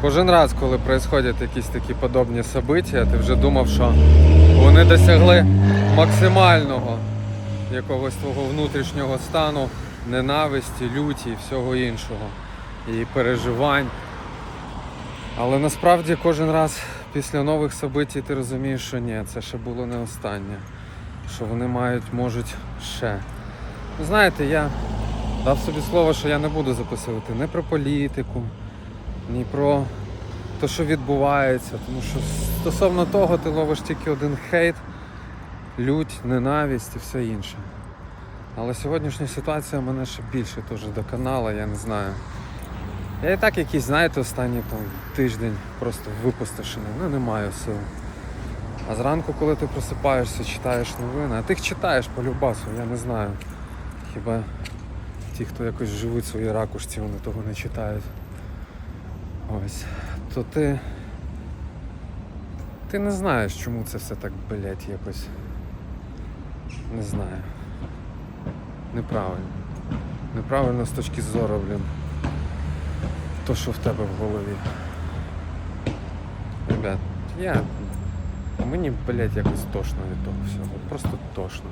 Кожен раз, коли відбуваються якісь такі подобні события, ти вже думав, що вони досягли максимального якогось твого внутрішнього стану, ненависті, люті і всього іншого. І переживань. Але насправді кожен раз після нових событий ти розумієш, що ні, це ще було не останнє. Що вони мають, можуть ще. Знаєте, я дав собі слово, що я не буду записувати не про політику, ні про те, що відбувається. Тому що стосовно того ти ловиш тільки один хейт, лють, ненависть і все інше. Але сьогоднішня ситуація мене ще більше теж доконала, я не знаю. Я і так якийсь, знаєте, останній там тиждень просто випустошений, ну не маю сил. А зранку, коли ти просипаєшся, читаєш новини, а ти їх читаєш по любасу, я не знаю. Хіба ті, хто якось живуть в своїй ракушці, вони того не читають. Ось. То ти. Ти не знаєш, чому це все так, блять, якось. Не знаю. Неправильно. Неправильно з точки зору, блін. То, що в тебе в голові. Ребят, я. Мені, блядь, якось тошно від того всього. Просто тошно.